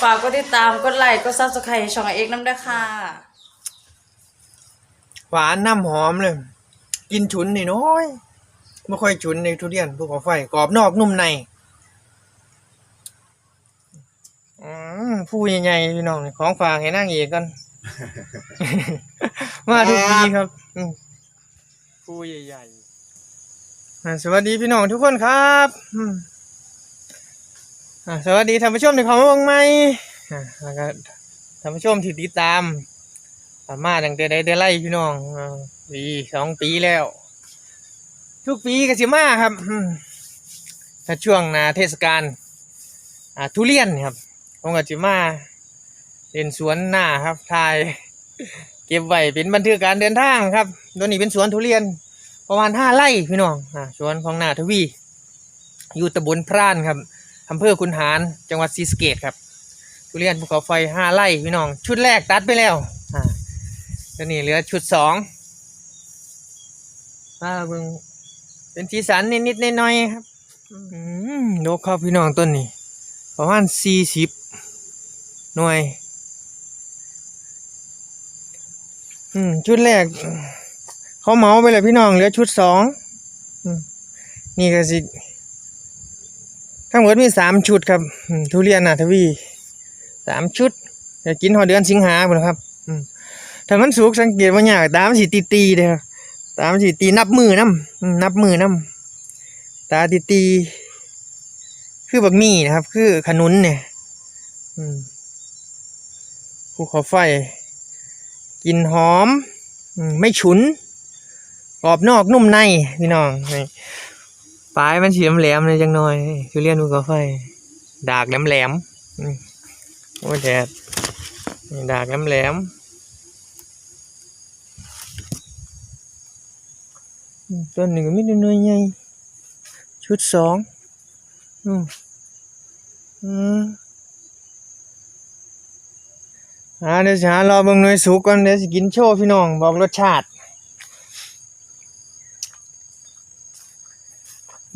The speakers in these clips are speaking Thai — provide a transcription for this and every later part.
ฝากกดติดตามกดไลค์กดซับสไครต์ช่องไอเอกน้ำด้วยค่ะ หวานน้ำหอมเลย กินฉุนนิดน้อยไม่ค่อยฉุนในทุเรียนภูเขาไฟกรอบนอกนุ่มในอืมผู้ใหญ่ๆพี่น้องนี่ของฝากให้นั่งเอกกัน มาทุกปีครับอืมผู้ใหญ่ๆอ่าสวัสดีพี่น้องทุกคนครับอืมอ่า สวัสดีท่านผู้ชมที่เข้ามาบิ่งใหม่แล้วก็ท่านผู้ชมที่ติดตามสามารถตั้งแต่ได้ได้ไล่พี่น้องปีสองปีแล้ว ทุกปีก็สิมาครับถ้าช่วงนาเทศกาลทุเรียนครับผมก็สิมาเล่นสวนหน้าครับถ่ายเก็บไว้เป็นบันทึกการเดินทางครับตัวนี้เป็นสวนทุเรียนประมาณห้าไร่พี่น้องอสวนของนาทวี อยู่ตำบลพรานครับ อำเภอคุนหารจังหวัดศรีสะเกษครับ ทุเรียนภูเขาไฟห้าไร่พี่น้อง ชุดแรกตัดไปแล้วอ่าตัวนี้เหลือชุดสองมาเบิ่งเป็นสีสันนิดๆน่อยๆครับอืมดกครับพี่น้องต้นนี้ประมาณสี่สิบหน่วย อืม ชุดแรก เขาเมาไปเลยพี่น้องเหลือชุดสองอืมนี่ก็สิ ทั้งหมดมีสามชุดครับทุเรียนนาทวีสามชุดจะกินหอเดือนสิงหาหมดแล้วครับถ้ามันสุกสังเกตว่าอย่างตามสีตีตีเด้อตามสีตีนับมือน้ำนับมือน้ำตาตีตีคือบักมี่นะครับ คือขนุนเนี่ยอืมภูเขาไฟกินหอม ไม่ฉุนกรอบนอกนุ่มในพี่น้อง ปลายมันสีแหลมเลยจังหน่อยคือเรียนภูเขาไฟ ดากแหลมๆอืมโอ้ยแดดนี่ดากแหลมๆอืมต้นหนี้ก็มีแต่หน่วยใหญ่ชุดสองอืมอืมอ่าเดี๋ยวจะหารอเบิ่งหน่วยสุกก่อนเดี๋ยวสิกินโชว์พี่น้องบอกรสชาติ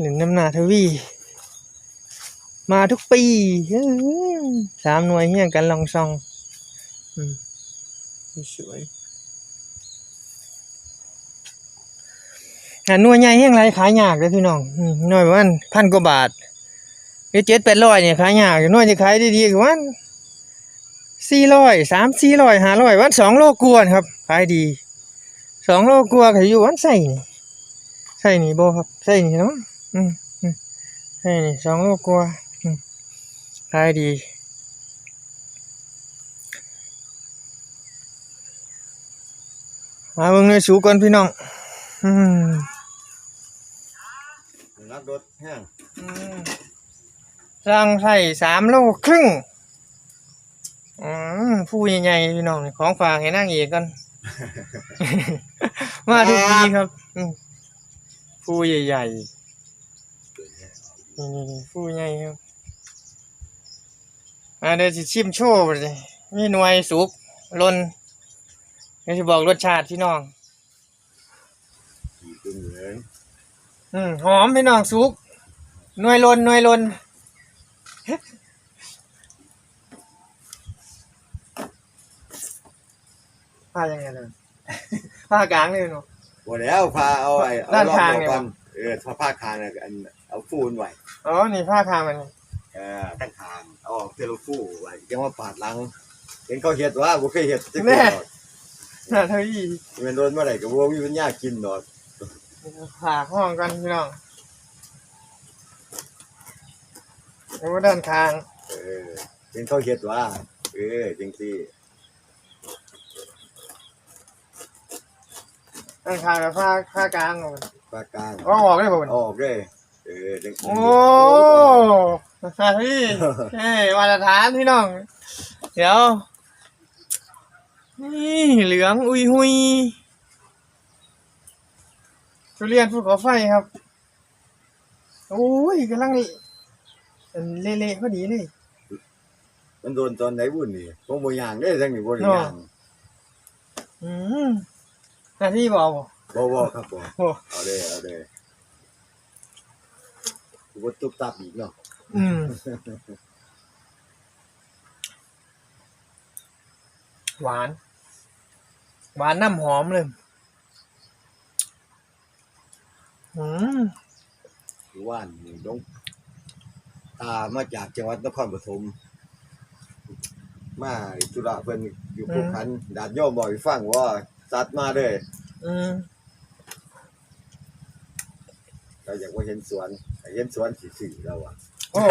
หนึ่งน้ำหนาทวี มาทุกปีสามหน่วยเฮี้ยงกันลองซองสวยอ่าหน่วยใหญ่แห้งไรขายยากเลยพี่น้องหน่วยประมาณพันกว่าบาทหรือเจ็ดแปดร้อยเนี่ยขายยากหน่วยจะขายดีๆกว่านสี่ร้อยสามสี่ร้อยห้าร้อยวันสองโลกวนครับขายดีสองโลกว่าขายอยู่วันใส่นี่ใส่นี่โบครับใส่นี่เนาะ อืมอืมใส่นี่สองโลกว่าอืมขายดีมาเบิ่งในสูก่อนพี่น้องอืมนักรถแห้งอืมสั่งใส่สามโลครึ่งอืมผู้ใหญ่ๆพี่น้องของฝากให้นั่งเอกกันมาทุกปีครับอืมผู้ใหญ่ๆ นี่ๆๆผู้ใหญ่ครับอ่าเดี๋ยวสิชิมโชว์ไปเลยมีหน่วยสุกลนเดี๋ยวจะบอกรสชาติพี่น้องขี่ตึงเหลืองอืมหอมพี่น้องสุกหน่วยลนหน่วยลนผ้ายังไงเลยผ้ากลางเลยเนาะ หมดแล้วพาเอาไอ้เอาด้านรอบข้างเดียวเนี่ย ก่อนเออถ้าผ้าคางเนี่ยอัน เอาฟูนไว้อ๋อนี่ผ้าคางมันเออทั้งคางเอาออกเทลฟูไว้ยังว่าปาดหลัง เห็นเขาเห็ดว่าบ่เคยเห็ดจักเดียวน่าเท่าอีมันโดนเมื่อไหร่ก็บ่มีปัญญากินดอกผ่าห้องกันพี่น้องแล้วก็ด้านคางเออเห็นเขาเห็ดว่าเออจังซี่ด้านคางกับผ้าผ้ากลางออกผ้ากลางก็ออกได้ป่ะเอาออกเลยเออจังซี่โอ้น่าเท่าอีเอ้ยมาตรฐานพี่น้อง เดี๋ยว นี่เหลืองอุยหุยทุเรียนภูเขาไฟครับ โอ้ยกำลังเละๆพอดีเลยมันโดนตอนไหนบุ่นนี่ผมบ่ย่างเด้จังนี่บ่ได้ย่างอืมหน้าที่บอกบ่บ่บ่ครับบ่โอ้เอาเด้เอาเด้ กูบ่ตุบตับอีกเนาะอืมหวาน หวานน้ำหอมเลยอืมอยู่ว่านนี่ดงตามาจากจังหวัดนครปฐมมาจุฬาเพิ่นอยู่ภูขันดาดโยมบอกให้ฟังว่าสัตว์มาเด้ออืม เราอยากว่าเห็นสวนแต่เห็นสวนสิสิเราอะโอ้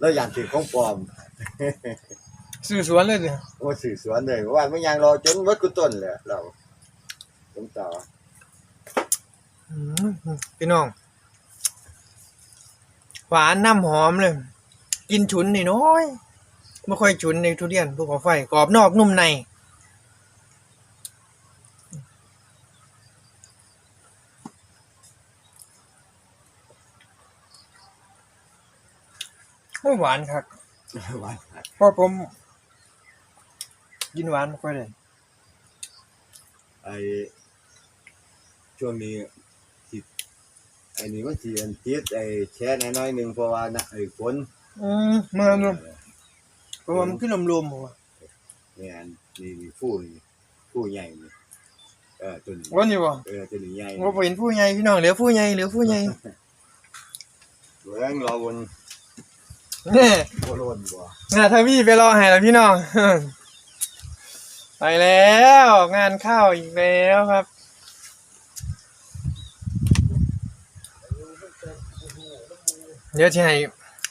เราอยากถือของปลอมสื่อสวนเลยเนี่ยว่าสื่อสวนเลยว่าไม่ยังรอจนวัดกุต้นเลยเราผมต่ออืมพี่น้อง หวานน้ำหอมเลย กินฉุนนี่น้อยไม่ค่อยฉุนในทุเรียนภูเขาไฟกรอบนอกนุ่มใน โอ้หวานครับว่าเพราะผมกินหวานไม่ค่อยได้ไอช่วงนี้สิไอ้นี่มันสิอันติดไอ้แช่น้อยๆหนึงเพราะว่านะไอ้ฝนอืมมาเนอะเพราะว่ามันขึ้นลมๆผมว่าเนี่ยอันนี่นี่ฟูนี่ฟูใหญ่นี่เออตัวนี้วันนี้บ่เออตัวนี้ใหญ่ว่าเห็นผู้ใหญ่พี่น้องเหลือผู้ใหญ่เหลือผู้ใหญ่เบื้องเราบน เนี่ยโคโรนบ่งานทวีไปรอให้แล้วพี่น้องไปแล้วงานเข้าวอีกแล้วครับเดี๋ยวจะให้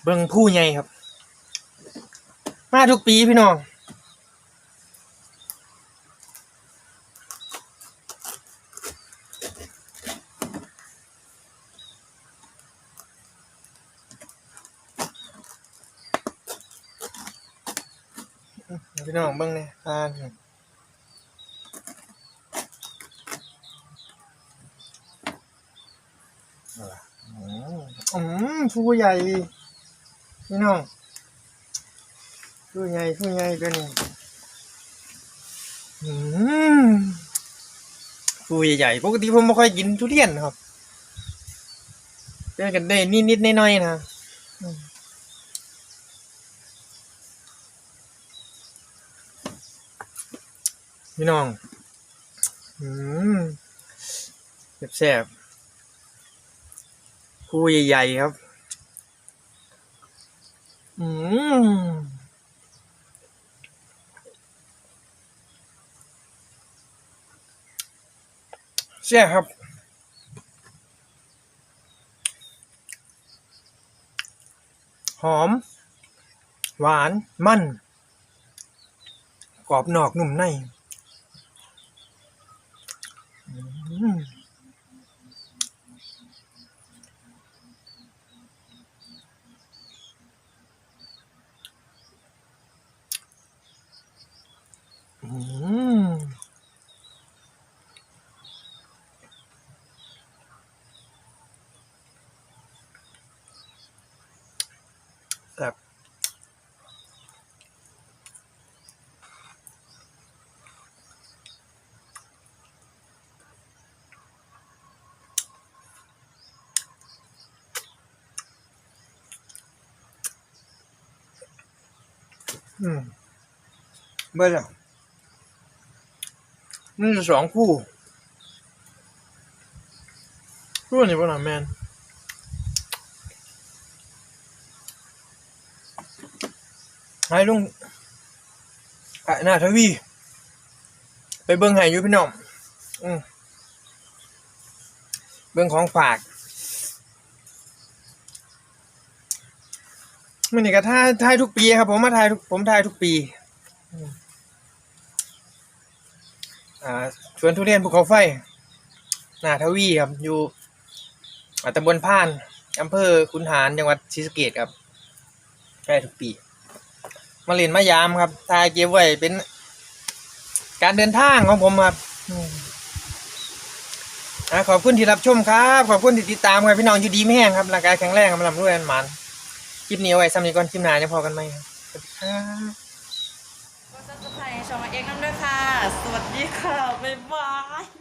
เบิ่งผู้ใหญ่ครับ มาทุกปีพี่น้อง พี่น้องเบิ่งเนี่ยอ่านอืมอืมผู้ใหญ่ พี่น้องผู้ใหญ่ผู้ใหญ่ตัวนี้อืมผู้ใหญ่ปกติผมไม่ค่อยกินทุเรียนครับเจอกันได้นิดๆน้อยๆนะอืม พี่น้องอืมแซ่บๆคู่ใหญ่ๆครับ อืมแซ่บครับหอม หวาน มัน กรอบนอกนุ่มใน อื อืมเบอร์ละนี่สองคู่คู่นี่ป่ะนะแมนไอ้ลุงไอ้หน้าทวี ไปเบิ้งไห้อยู่พี่น้อง อืมเบิ้งของฝาก มันนี่ก็ถ่ายถ่ายทุกปีครับ ผมมาถ่ายทุกผมถ่ายทุกปีอ่าสวนทุเรียนภูเขาไฟนาทวีครับ อยู่อ่าตำบลพานอำเภอคุนหารจังหวัดศรีสะเกษครับถ่ายทุกปี มาเล่นมายามครับถ่ายเก็บไว้เป็น การเดินทางของผมครับอขอบคุณที่รับชมครับ ขอบคุณที่ติดตามครับพี่น้องอยู่ดีไม่แห้งครับร่างกายแข็งแรงครับลำรวยอันมัน ลิปนี้เอาไว้ซ้ำนี้ก่อนคลิปหน้าจะพอกันไหมครับสวัสดีครับก็ซับสไปช่องเอ็กน้ำด้วยค่ะ สวัสดีค่ะ บ๊ายบาย